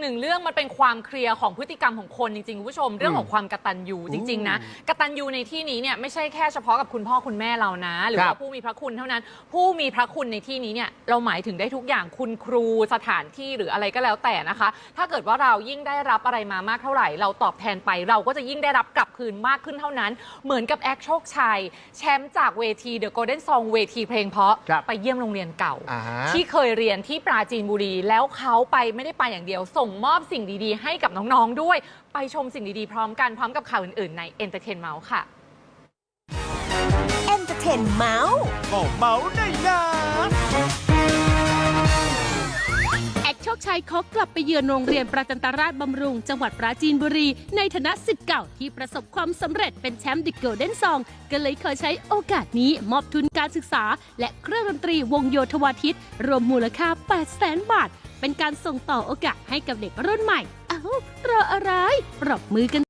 หนึ่งเรื่องมันเป็นความเคลียร์ของพฤติกรรมของคนจริงๆคุณผู้ชมเรื่องของความกตัญญูจริง ๆ นะกตัญญูในที่นี้เนี่ยไม่ใช่แค่เฉพาะกับคุณพ่อคุณแม่เรานะ หรือครัว่าบผู้มีพระคุณเท่านั้น ผู้มีพระคุณในที่นี้เนี่ยเราหมายถึงได้ทุกอย่างคุณครูสถานที่หรืออะไรก็แล้วแต่นะคะ ถ้าเกิดว่าเรายิ่งได้รับอะไรมามากเท่าไหร่ เราตอบแทนไปเราก็จะยิ่งได้รับกลับคืนมากขึ้นเท่านั้น เหมือนกับแอคโชคชัยแชมป์จากเวทีเดอะโกลเด้นซองเวทีเพลงเพราะครับไปเยี่ยมโรงเรียนเก่าอ่าฮะที่เคยเรียนที่ปราจีนบุรีแล้วเขาไปไม่ได้ไปอย่างเดียวส่งมอบสิ่งดีๆ ให้กับน้องๆด้วย ไปชมสิ่งดีๆ พร้อมกันพร้อมกับข่าวอื่นๆ ใน Entertain Mouse ค่ะเอนเตอร์เทนเมาส์ก็เมาได้นะแอคโชคชัยเขากลับไปเยือนโรงเรียนประจันตราชบำรุง จังหวัดปราจีนบุรี ในฐานะสิทธิ์เก่าที่ประสบความสำเร็จเป็นแชมป์ดิเกิลเด้นซองก็เลยขอใช้โอกาสนี้มอบทุนการศึกษา และเครื่องดนตรีวงโยธวาทิตรวมมูลค่า 8 0 0แสนบาท เป็นการส่งต่อโอกาสให้กับเด็กรุ่นใหม่ เอ้ารออะไร ปรบมือกัน